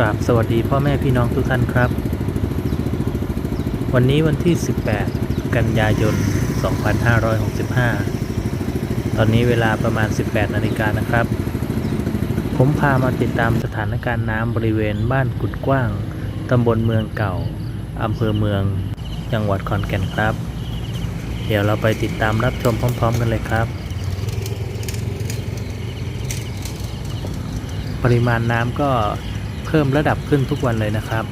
ราบสวัสดีพ่อแม่พี่น้องทุกท่านครับ วันนี้วันที่ 18 กันยายน 2565 ตอนนี้เวลาประมาณ 18 นาฬิกานะครับ ผมพามาติดตามสถานการณ์น้ำบริเวณบ้านกุดกว้าง ตำบลเมืองเก่า อำเภอเมือง จังหวัดขอนแก่นครับ เดี๋ยวเราไปติดตามรับชมพร้อม ๆ กันเลยครับปริมาณน้ำก็ พิ่มระดับขึ้นทุกวันเลยนะครับ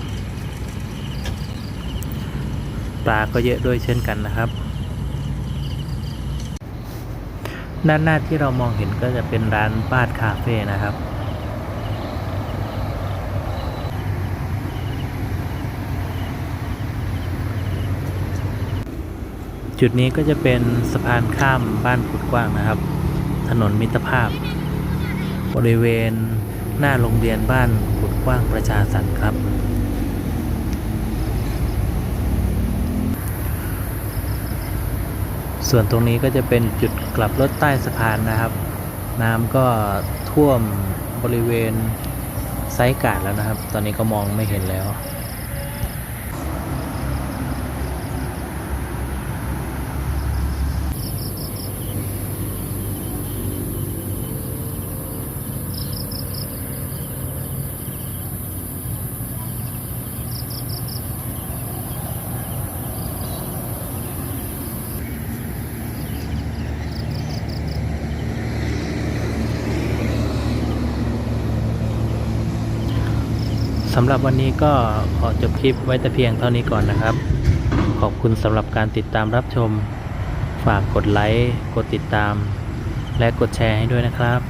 ปลาก็เยอะด้วยเช่นกันนะครับ ด้านหน้าที่เรามองเห็นก็จะเป็นร้านบ้านคาเฟ่นะครับจุดนี้ก็จะเป็นสะพานข้ามบ้านกุดกว้างนะครับ ถนนมิตรภาพ บริเวณหน้าโรงเรียนบ้าน กว้างประชาสันครับ ส่วนตรงนี้ก็จะเป็นจุดกลับรถใต้สะพานนะครับ น้ำก็ท่วมบริเวณไซกาดแล้วนะครับ ตอนนี้ก็มองไม่เห็นแล้ว สำหรับวันนี้ก็ขอจบคลิปไว้แต่เพียงเท่านี้ก่อนนะครับ ขอบคุณสำหรับการติดตามรับชม ฝากกดไลค์ กดติดตาม และกดแชร์ให้ด้วยนะครับ